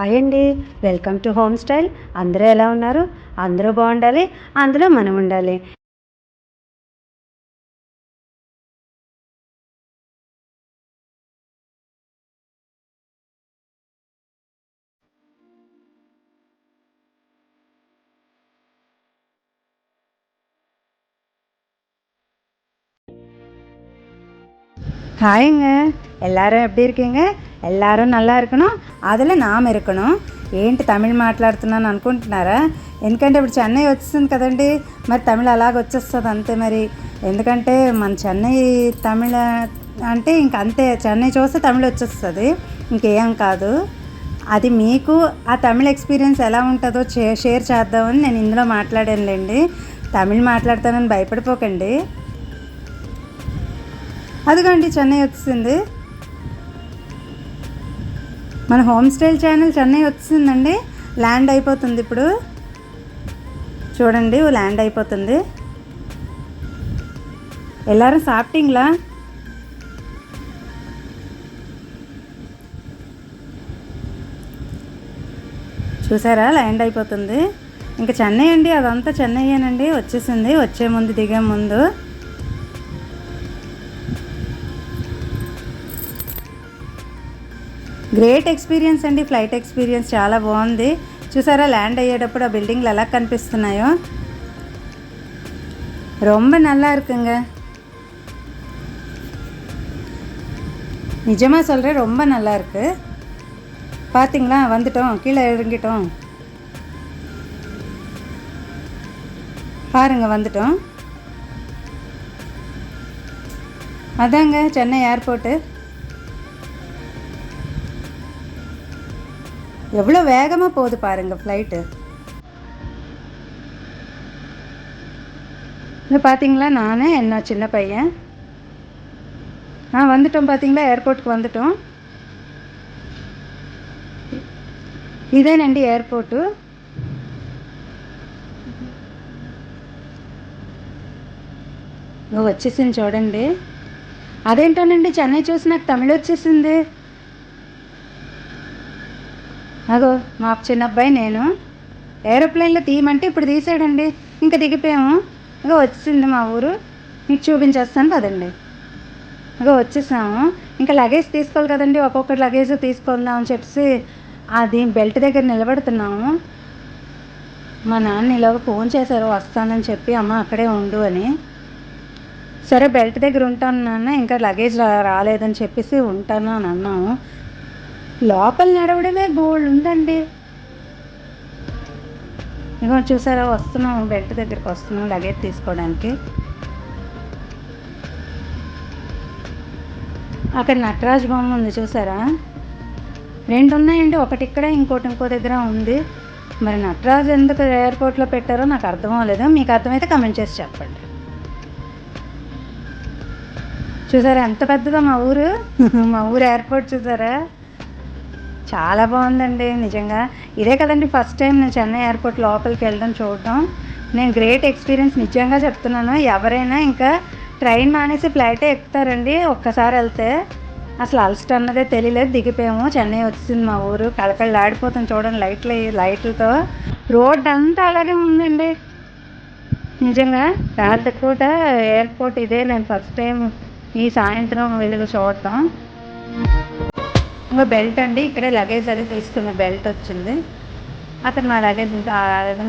Hi అండి welcome to home style అందరూ ఎలా ఉన్నారు అందరూ బాగుండాలి అందులో మనం ఉండాలి ஹாய்ங்க எல்லாரும் எப்படி இருக்கீங்க எல்லாரும் நல்லா இருக்கணும் அதில் நாம் இருக்கணும் ఏంటి తమిళ్ మాట్లాడుతున్నాను అనుకుంటున్నారా ఎందుకంటే ఇప్పుడు చెన్నై వచ్చేసింది కదండి మరి తమిళ అలాగ వచ్చేస్తుంది అంతే మరి ఎందుకంటే మన చెన్నై తమిళ అంటే ఇంక అంతే చెన్నై చూస్తే తమిళ వచ్చేస్తుంది ఇంకేం కాదు అది మీకు ఆ తమిళ ఎక్స్పీరియన్స్ ఎలా ఉంటుందో షేర్ చేద్దామని నేను ఇందులో మాట్లాడానులేండి తమిళ్ మాట్లాడతానని భయపడిపోకండి అదిగోండి చెన్నై వచ్చింది మన హోమ్ స్టైల్ ఛానల్ చెన్నై వచ్చిందండి ల్యాండ్ అయిపోతుంది ఇప్పుడు చూడండి ల్యాండ్ అయిపోతుంది எல்லாரும் சாப்பிட்டீங்களா చూసారా ల్యాండ్ అయిపోతుంది ఇంకా చెన్నై అండి అదంతా చెన్నైయేనండి వచ్చేసింది వచ్చే ముందు దిగే ముందు గ్రేట్ ఎక్స్పీరియన్స్ అండి ఫ్లైట్ ఎక్స్పీరియన్స్ చాలా బాగుంది చూసారా ల్యాండ్ అయ్యేటప్పుడు ఆ బిల్డింగ్లు ఎలా కనిపిస్తున్నాయో ரொம்ப நல்லா இருக்குங்க நிஜமாக சொல்கிறேன் ரொம்ப நல்லா இருக்கு பார்த்தீங்களா வந்துட்டோம் கீழே இறங்கிட்டோம் பாருங்க வந்துட்டோம் அதாங்க சென்னை ஏர்போர்ட்டு எவ்வளோ வேகமாக போகுது பாருங்க ஃப்ளைட்டு இது பார்த்தீங்களா நான் என்ன சின்ன பையன் ஆ வந்துட்டோம் பார்த்தீங்களா ஏர்போர்ட்டுக்கு வந்துட்டோம் ఇదేనండి ఎయిర్పోర్టు నువ్వు వచ్చేసింది చూడండి అదేంటోనండి చెన్నై చూసి నాకు తమిళ వచ్చేసింది అగో మా చిన్న అబ్బాయి నేను. ఏరోప్లేన్లో తీయమంటే ఇప్పుడు తీసాడండి. ఇంకా దిగిపోయాము. ఇంకా వచ్చింది మా ఊరు. మీకు చూపించేస్తాను కదండి అగో వచ్చేసాము. ఇంకా లగేజ్ తీసుకోవాలి కదండి. ఒక్కొక్క లగేజ్ తీసుకుందాం అని చెప్పేసి అది బెల్ట్ దగ్గర నిలబడుతున్నాము. మా నాన్న ఇలాగ ఫోన్ చేశారు వస్తానని చెప్పి అమ్మ అక్కడే ఉండు అని. సరే బెల్ట్ దగ్గర ఉంటాను నాన్న. ఇంకా లగేజ్ రాలేదని చెప్పేసి ఉంటాను అని అన్నాము. లోపల నడవడమే బోల్డ్ ఉందండి. ఇగో చూసారా వస్తున్నాం బెల్ట్ దగ్గరికి వస్తున్నాం లగేజ్ తీసుకోవడానికి. అక్కడ నటరాజ్ బొమ్మ ఉంది చూసారా? రెండు ఉన్నాయండి ఒకటి ఇక్కడ ఇంకోటి ఇంకో దగ్గర ఉంది. మరి నటరాజ్ ఎందుకు ఎయిర్పోర్ట్లో పెట్టారో నాకు అర్థం అవ్వలేదు. మీకు అర్థమైతే కమెంట్ చేసి చెప్పండి. చూసారా ఎంత పెద్దదో మా ఊరు. మా ఊరు ఎయిర్పోర్ట్ చూసారా? చాలా బాగుందండి నిజంగా. ఇదే కదండి ఫస్ట్ టైం నేను చెన్నై ఎయిర్పోర్ట్ లోపలికి వెళ్ళడం చూడడం. నేను గ్రేట్ ఎక్స్పీరియన్స్ నిజంగా చెప్తున్నాను. ఎవరైనా ఇంకా ట్రైన్ మానేసి ఫ్లైటే ఎక్కుతారండి ఒక్కసారి వెళ్తే. అసలు అలసట అన్నదే తెలియలేదు దిగిపోయాము. చెన్నై వచ్చింది మా ఊరు. కళకళ ఆడిపోతాం చూడండి లైట్లు లైట్లతో రోడ్ అంతా అలాగే ఉందండి. నిజంగా రాత్రిపూట ఎయిర్పోర్ట్ ఇదే. నేను ఫస్ట్ టైం ఈ సాయంత్రం వెళ్ళి చూడటం. ఇంకా బెల్ట్ అండి ఇక్కడే లగేజ్ అది తీసుకున్న బెల్ట్ వచ్చింది. అతను మా లగేజ్ ఇంకా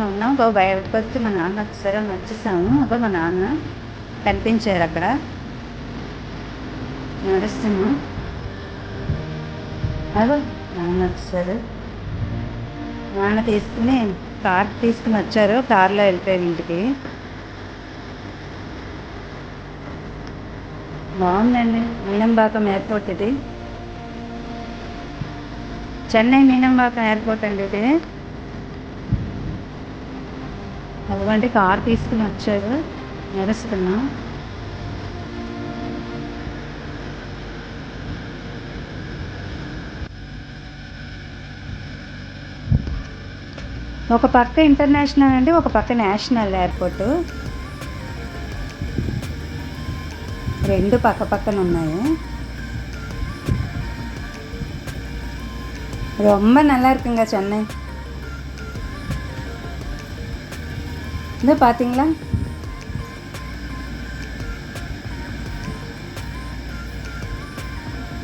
ఉన్నాం ఒక బయటకు వచ్చి మా నాన్న వచ్చారు వచ్చేసాము. అప్పుడు మా నాన్న కనిపించారు అక్కడ. నడుస్తాము అదో నాన్న వచ్చారు. నాన్న తీసుకుని కార్ తీసుకుని వచ్చారు కార్లో వెళ్ళిపోయారు ఇంటికి. బాగుందండి మీనంబాకం ఎయిర్పోర్ట్ ఇది. చెన్నై మీనంబాకం ఎయిర్పోర్ట్ అండి ఇది. అదిగంటే కార్ తీసుకుని వచ్చారు. నడుస్తున్నాం ఒక పక్క ఇంటర్నేషనల్ అండి ఒక పక్క నేషనల్ ఎయిర్పోర్టు. రెండు పక్క పక్కన ఉన్నాయి. ரொம்ப நல்லா இருக்குங்க சென்னை இதோ பார்த்தீங்களா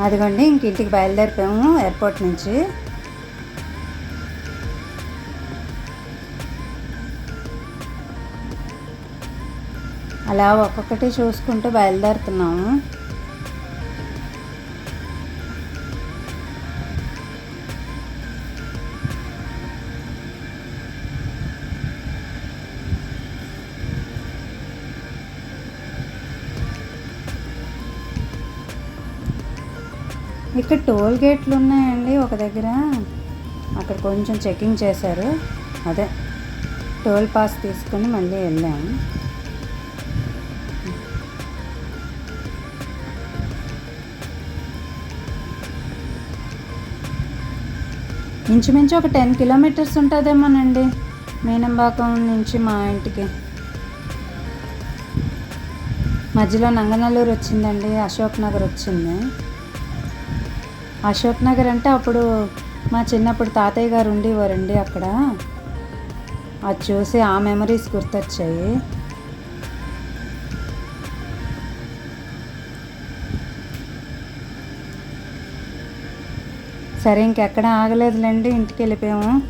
అదిగోండి ఇంక ఇంటికి బయలుదేరిపోయాము ఎయిర్పోర్ట్ నుంచి అలా ఒక్కొక్కటి చూసుకుంటూ బయలుదేరుతున్నాము ఇక్కడ టోల్ గేట్లు ఉన్నాయండి ఒక దగ్గర. అక్కడ కొంచెం చెకింగ్ చేశారు. అదే. టోల్ పాస్ తీసుకొని మళ్ళీ వెళ్ళాము ఇంచుమించు ఒక టెన్ కిలోమీటర్స్ ఉంటుందేమోనండి మీనంబాకం నుంచి మా ఇంటికి. మధ్యలో నంగనల్లూరు వచ్చిందండి అశోక్ నగర్ వచ్చింది. అశోక్ నగర్ అంటే అప్పుడు మా చిన్నప్పుడు తాతయ్య గారు ఉండేవారండి అక్కడ. అది చూసి ఆ మెమరీస్ గుర్తొచ్చాయి. సరే ఇంకెక్కడ ఆగలేదులేండి ఇంటికి వెళ్ళిపోయాము.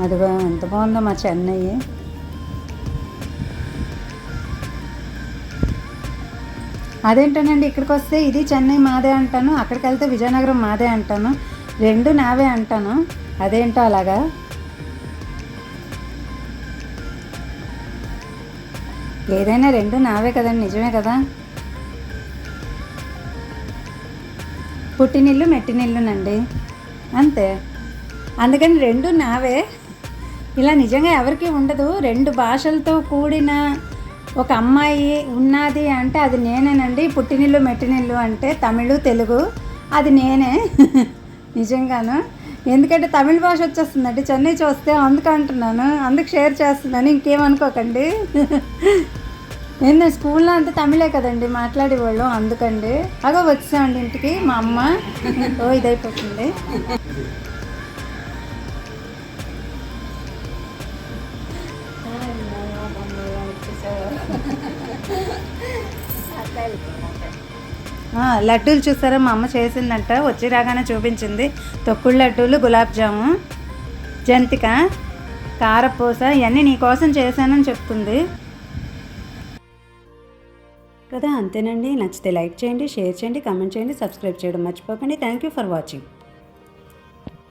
అదిగో ఎంత బాగుందో మా చెన్నై. అదేంటోనండి ఇక్కడికి వస్తే ఇది చెన్నై మాదే అంటాను అక్కడికి వెళ్తే విజయనగరం మాదే అంటాను రెండు నావే అంటాను అదేంటో అలాగా? ఏదైనా రెండు నావే కదండి నిజమే కదా? పుట్టినిల్లు మెట్టినిల్లునండి. అంతే. అందుకని రెండు నావే. ఇలా నిజంగా ఎవరికి ఉండదు రెండు భాషలతో కూడిన ఒక అమ్మాయి ఉన్నది అంటే అది నేనేనండి. పుట్టినిల్లు మెట్టినిల్లు అంటే తమిళు తెలుగు. అది నేనే. నిజంగాను. ఎందుకంటే తమిళ భాష వచ్చేస్తుందండి. చెన్నై చూస్తే అందుకు అంటున్నాను. అందుకు షేర్ చేస్తున్నాను. ఇంకేమనుకోకండి. నేను స్కూల్లో అంతా తమిళే కదండి మాట్లాడేవాళ్ళం. అందుకండి. అగో వచ్చామండి ఇంటికి మా అమ్మ. ఓ ఇదైపోతుంది. లడ్డూలు చూసారా? మా అమ్మ చేసిందంట. వచ్చి రాగానే చూపించింది. తొక్కుడు లడ్డూలు గులాబ్ జాము జంతిక కారపూస ఇవన్నీ నీకోసం చేశానని చెప్తుంది. కదా అంతేనండి. నచ్చితే లైక్ చేయండి షేర్ చేయండి కామెంట్ చేయండి సబ్స్క్రైబ్ చేయడం మర్చిపోకండి. Thank you for watching